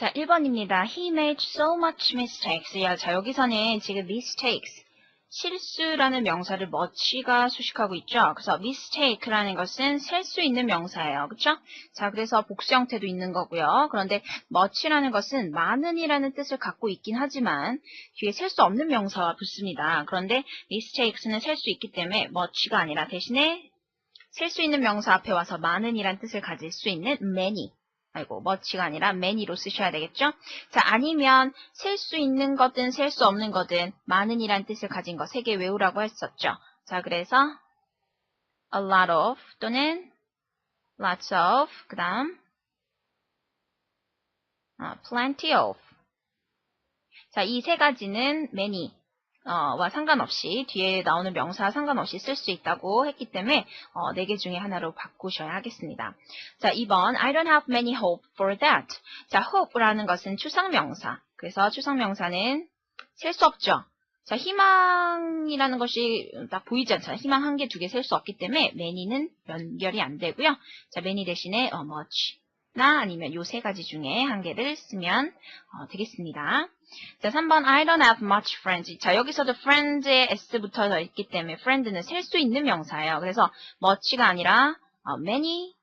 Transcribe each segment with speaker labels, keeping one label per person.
Speaker 1: 자, 1번입니다. He made so much mistakes. 야, 자, 여기서는 지금 mistakes, 실수라는 명사를 much가 수식하고 있죠. 그래서 mistake라는 것은 셀 수 있는 명사예요. 그쵸? 자, 그래서 복수 형태도 있는 거고요. 그런데 much라는 것은 많은이라는 뜻을 갖고 있긴 하지만 뒤에 셀 수 없는 명사와 붙습니다. 그런데 mistakes는 셀 수 있기 때문에 much가 아니라 대신에 셀 수 있는 명사 앞에 와서 많은이란 뜻을 가질 수 있는 many. 아이고, much가 아니라 many로 쓰셔야 되겠죠? 자, 아니면 셀 수 있는 거든 셀 수 없는 거든 많은이란 뜻을 가진 거 세 개 외우라고 했었죠. 자, 그래서 a lot of 또는 lots of 그 다음 아, plenty of 자, 이 세 가지는 many 어, 와 상관없이 뒤에 나오는 명사와 상관없이 쓸 수 있다고 했기 때문에 어, 4개 중에 하나로 바꾸셔야 하겠습니다. 자, 2번 I don't have many hope for that. 자, hope라는 것은 추상명사. 그래서 추상명사는 셀 수 없죠. 자, 희망이라는 것이 딱 보이지 않잖아요. 희망 한 개, 두 개 셀 수 없기 때문에 many는 연결이 안 되고요. 자, many 대신에 어, much 나 아니면 요 세 가지 중에 한 개를 쓰면 어, 되겠습니다. 자, 3번 I don't have much friends. 자, 여기서도 friends에 s 붙어져 있기 때문에 friend는 셀 수 있는 명사예요. 그래서 much가 아니라 어, many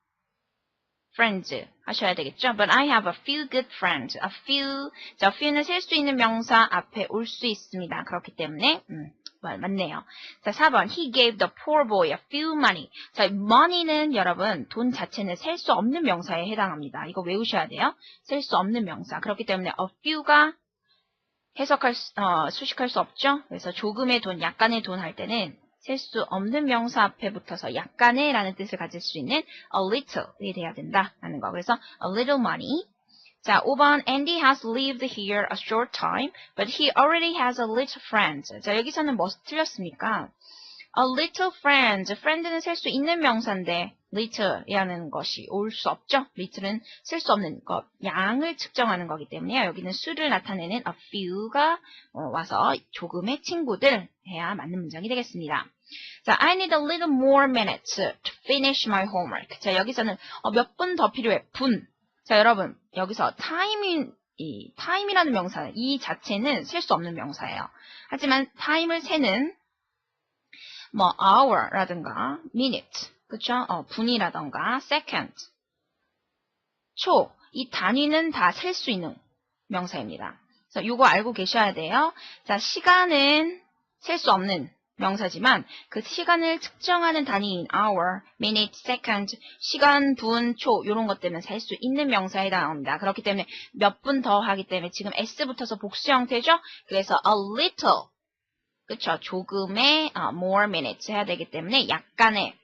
Speaker 1: friends 하셔야 되겠죠. But I have a few good friends. A few. 자, few는 셀 수 있는 명사 앞에 올 수 있습니다. 그렇기 때문에 음, 맞네요. 자, 4번. He gave the poor boy a few money. 자, money는 여러분 돈 자체는 셀 수 없는 명사에 해당합니다. 이거 외우셔야 돼요. 셀 수 없는 명사. 그렇기 때문에 a few가 해석할 수, 어, 수식할 수 없죠. 그래서 조금의 돈, 약간의 돈 할 때는 셀 수 없는 명사 앞에 붙어서 약간의 라는 뜻을 가질 수 있는 a little이 돼야 된다라는 거. 그래서 a little money. 자, 5번 Andy has lived here a short time, but he already has a little friends. 자, 여기서는 뭐 틀렸습니까? A little friends. friend는 셀수 있는 명사인데 little이라는 것이 올 수 없죠. little은 쓸 수 없는 것, 양을 측정하는 거기 때문에 여기는 수를 나타내는 a few가 와서 조금의 친구들 해야 맞는 문장이 되겠습니다. 자, I need a little more minutes to finish my homework. 자, 여기서는 어, 몇분 더 필요해. 분. 자, 여러분 여기서 time인 이 time이라는 명사, 이 자체는 셀 수 없는 명사예요. 하지만 time을 세는 뭐 hour라든가 minute, 그쵸? 어, 분이라던가 second, 초, 이 단위는 다 셀 수 있는 명사입니다. 그래서 이거 알고 계셔야 돼요. 자, 시간은 셀 수 없는 명사지만 그 시간을 측정하는 단위인 hour, minute, second, 시간, 분, 초 이런 것들은 셀수 있는 명사에 해당합니다. 그렇기 때문에 몇 분 더 하기 때문에 지금 s 붙어서 복수 형태죠. 그래서 a little, 그쵸? 조금의 uh, more minutes 해야 되기 때문에 약간의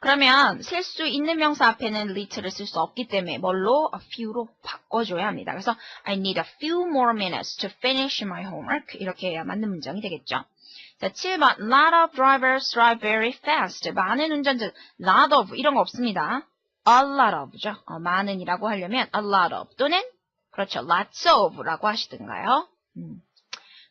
Speaker 1: 그러면 셀수 있는 명사 앞에는 little를 쓸수 없기 때문에 뭘로? a few로 바꿔줘야 합니다. 그래서 I need a few more minutes to finish my homework 이렇게 해야 맞는 문장이 되겠죠. 자, 7번 lot of drivers drive very fast. 많은 운전자 lot of 이런 거 없습니다. a lot of죠. 어, 많은이라고 하려면 a lot of 또는 그렇죠. lots of라고 하시든가요. 음.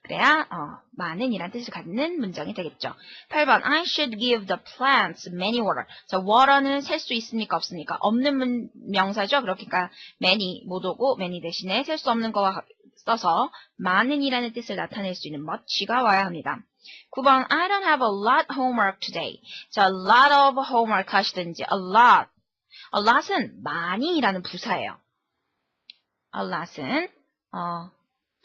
Speaker 1: 그래야 어, 많은이란 뜻을 갖는 문장이 되겠죠. 8번 I should give the plants many water. 자, water는 셀 수 있습니까 없습니까? 없는 문, 명사죠. 그러니까 many 못 오고 many 대신에 셀 수 없는 거와 써서 많은이라는 뜻을 나타낼 수 있는 much가 와야 합니다. 9번 I don't have a lot homework today. 자, a lot of homework 하시든지 a lot. a lot은 많이라는 부사예요. a lot은 어,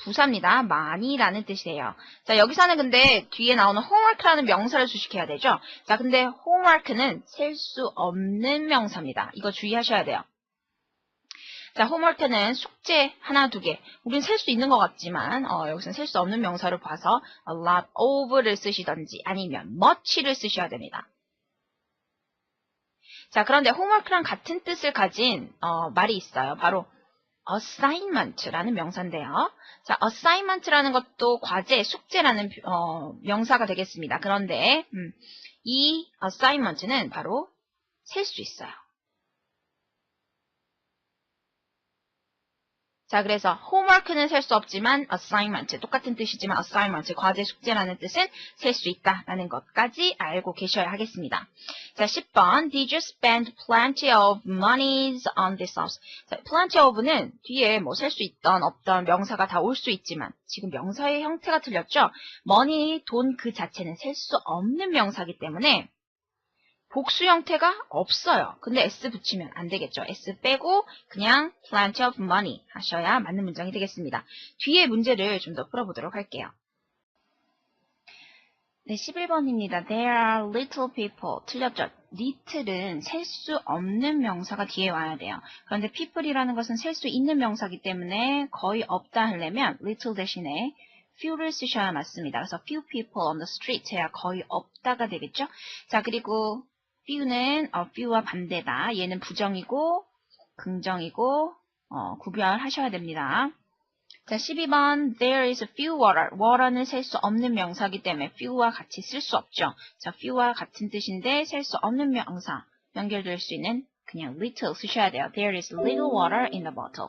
Speaker 1: 부사입니다. 많이라는 뜻이에요. 자, 여기서는 근데 뒤에 나오는 homework라는 명사를 수식해야 되죠. 자, 근데 homework는 셀 수 없는 명사입니다. 이거 주의하셔야 돼요. 자, homework는 숙제 하나, 두 개. 우린 셀 수 있는 것 같지만 어, 여기서는 셀 수 없는 명사를 봐서 a lot of를 쓰시던지 아니면 much를 쓰셔야 됩니다. 자, 그런데 homework랑 같은 뜻을 가진 어, 말이 있어요. 바로 assignment라는 명사인데요. 자, assignment라는 것도 과제, 숙제라는 어, 명사가 되겠습니다. 그런데 음, 이 assignment는 바로 셀 수 있어요. 자, 그래서 homework는 셀 수 없지만 assignment, 똑같은 뜻이지만 assignment, 과제 숙제라는 뜻은 셀 수 있다라는 것까지 알고 계셔야 하겠습니다. 자, 10번. Did you spend plenty of monies on this house? 자, plenty of는 뒤에 뭐 셀 수 있던 없던 명사가 다 올 수 있지만 지금 명사의 형태가 틀렸죠? money, 돈 그 자체는 셀 수 없는 명사기 때문에 복수 형태가 없어요. 근데 s 붙이면 안 되겠죠. s 빼고 그냥 plenty of money 하셔야 맞는 문장이 되겠습니다. 뒤에 문제를 좀 더 풀어보도록 할게요. 네, 11번입니다. There are little people. 틀렸죠? little은 셀 수 없는 명사가 뒤에 와야 돼요. 그런데 people이라는 것은 셀 수 있는 명사기 때문에 거의 없다 하려면 little 대신에 few를 쓰셔야 맞습니다. 그래서 few people on the street 해야 거의 없다가 되겠죠? 자, 그리고 few는 어, few와 반대다. 얘는 부정이고 긍정이고 어, 구별하셔야 됩니다. 자, 12번 There is few water. water는 셀 수 없는 명사기 때문에 few와 같이 쓸 수 없죠. 자, few와 같은 뜻인데 셀 수 없는 명사 연결될 수 있는 그냥 little 쓰셔야 돼요. There is little water in the bottle.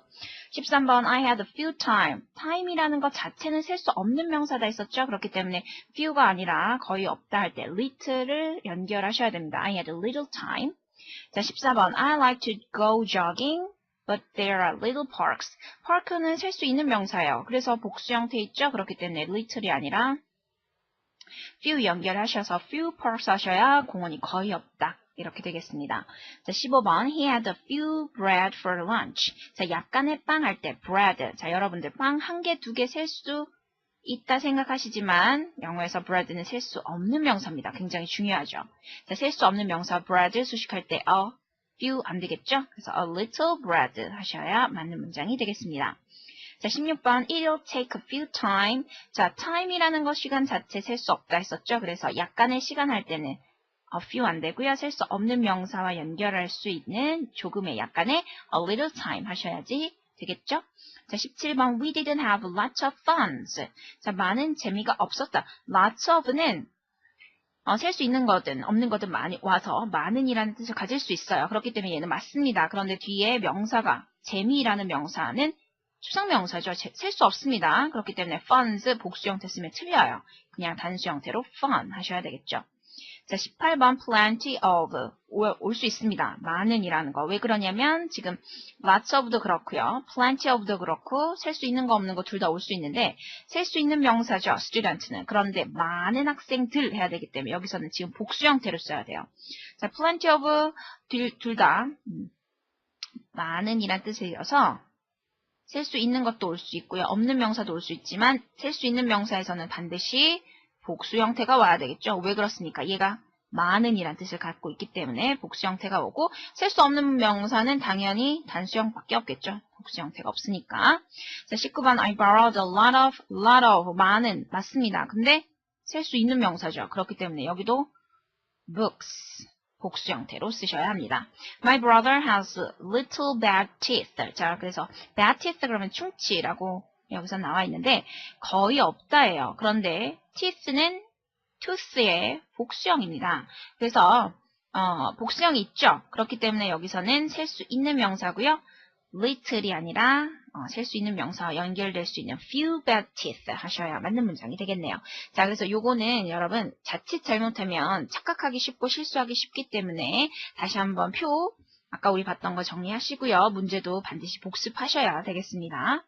Speaker 1: 13번 I had a few time. time이라는 것 자체는 셀 수 없는 명사다 했었죠. 그렇기 때문에 few가 아니라 거의 없다 할 때 little를 연결하셔야 됩니다. I had a little time. 자, 14번 I like to go jogging. But there are little parks. park는 셀 수 있는 명사예요. 그래서 복수 형태 있죠? 그렇기 때문에 little이 아니라 few 연결하셔서 few parks 하셔야 공원이 거의 없다. 이렇게 되겠습니다. 자, 15번 He had a few bread for lunch. 자, 약간의 빵 할 때 bread. 자, 여러분들 빵 한 개, 두 개 셀 수 있다 생각하시지만 영어에서 bread는 셀 수 없는 명사입니다. 굉장히 중요하죠. 자, 셀 수 없는 명사 bread 수식할 때 a few 안 되겠죠? 그래서 a little bread 하셔야 맞는 문장이 되겠습니다. 자, 16번 it'll take a few time. 자, time이라는 것 시간 자체 셀 수 없다 했었죠? 그래서 약간의 시간 할 때는 a few 안 되고요. 셀 수 없는 명사와 연결할 수 있는 조금의 약간의 a little time 하셔야지 되겠죠? 자, 17번 we didn't have lots of funds. 자, 많은 재미가 없었다. lots of는 어, 셀 수 있는 거든 없는 거든 많이 와서 많은이라는 뜻을 가질 수 있어요. 그렇기 때문에 얘는 맞습니다. 그런데 뒤에 명사가 재미라는 명사는 추상명사죠. 셀 수 없습니다. 그렇기 때문에 funds 복수 형태 쓰면 틀려요. 그냥 단수 형태로 fun 하셔야 되겠죠. 자, 18번 plenty of 올 수 있습니다. 많은이라는 거. 왜 그러냐면 지금 lots of도 그렇고요. plenty of도 그렇고 셀 수 있는 거 없는 거 둘 다 올 수 있는데 셀 수 있는 명사죠. student는. 그런데 많은 학생들 해야 되기 때문에 여기서는 지금 복수 형태로 써야 돼요. 자, plenty of 둘다 음, 많은이란 뜻이어서 셀 수 있는 것도 올 수 있고요. 없는 명사도 올 수 있지만 셀 수 있는 명사에서는 반드시 복수 형태가 와야 되겠죠. 왜 그렇습니까? 얘가 많은 이란 뜻을 갖고 있기 때문에 복수 형태가 오고 셀 수 없는 명사는 당연히 단수형밖에 없겠죠. 복수 형태가 없으니까. 자, 19번 I borrowed a lot of, lot of 많은 맞습니다. 근데 셀 수 있는 명사죠. 그렇기 때문에 여기도 books 복수 형태로 쓰셔야 합니다. My brother has little bad teeth. 자, 그래서 bad teeth 그러면 충치라고 여기서 나와 있는데 거의 없다예요. 그런데 teeth는 tooth의 복수형입니다. 그래서 어, 복수형이 있죠. 그렇기 때문에 여기서는 셀 수 있는 명사고요. little이 아니라 어, 셀수 있는 명사와 연결될 수 있는 few bad teeth 하셔야 맞는 문장이 되겠네요. 자, 그래서 요거는 여러분 자칫 잘못하면 착각하기 쉽고 실수하기 쉽기 때문에 다시 한번 표 아까 우리 봤던 거 정리하시고요. 문제도 반드시 복습하셔야 되겠습니다.